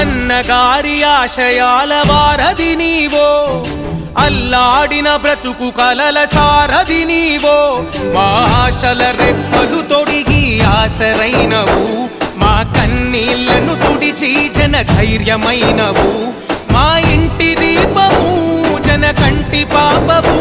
అన్నగారి ఆశయాల వారధి నీవో అల్లాడిన బ్రతుకు కలల సారధి నీవో మా ఆశల రెప్పలు తొడిగి ఆశరైనవు. కన్నీళ్ళను తుడిచి జన ధైర్యమైనవు మా ఇంటి దీపము జన కంటి పాపవు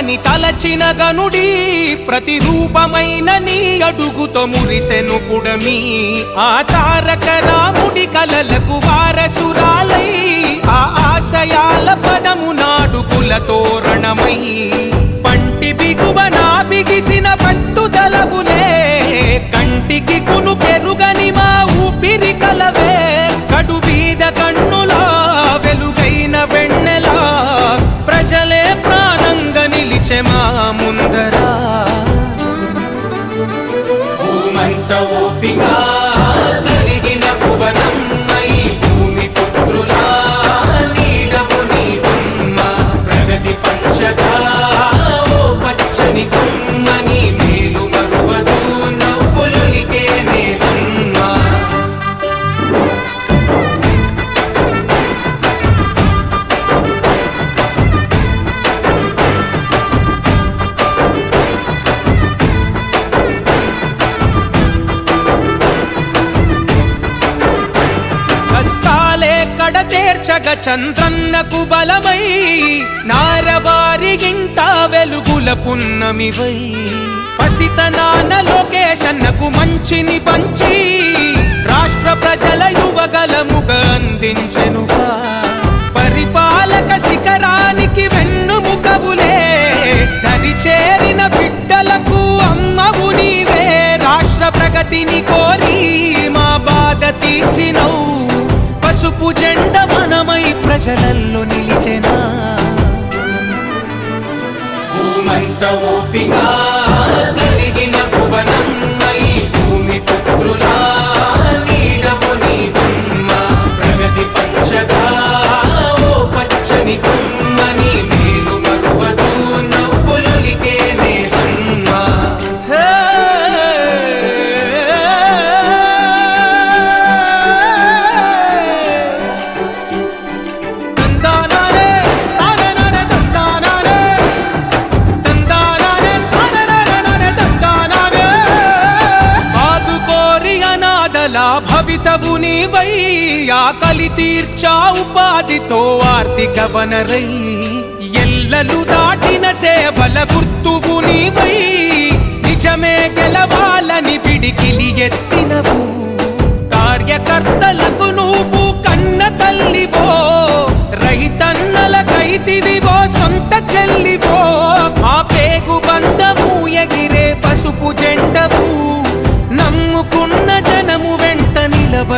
తలచిన గనుడి ప్రతిరూపమైన నీ అడుగుతో మురిసెను కుడమి. ఆ తారక రాముడి కలలకు వారసురాలై ఆ ఆశయాల పదము నిలిచె మా ముందరా భూమంత ఓపిక కడతేర్చగ చంద్రన్నకు బలమై నారవారిగింట వెలుగుల పున్నమివై. పసితనాన లోకేశన్నకు మంచిని పంచి రాష్ట్ర ప్రజల యువగలముగ అందించెనుగా. పరిపాలక శిఖరానికి వెన్నుముకవులే దరి చేరిన బిడ్డలకు అమ్మవు నీవే. రాష్ట్ర ప్రగతిని కోరి మా బాధ తీర్చినవు మనమై ప్రజలల్లో నిలిచెనా? భూమంత ఓపిక కలిగిన భువనమ్మై అలా భవితవు నీవై ఆకలి తీర్చా ఉపాధితో ఆర్థిక వనరై ఎల్లలు దాటిన సేవల గుర్తువు నీవై.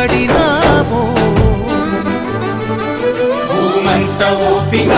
నిలబడినావో భూమంత ఓపిక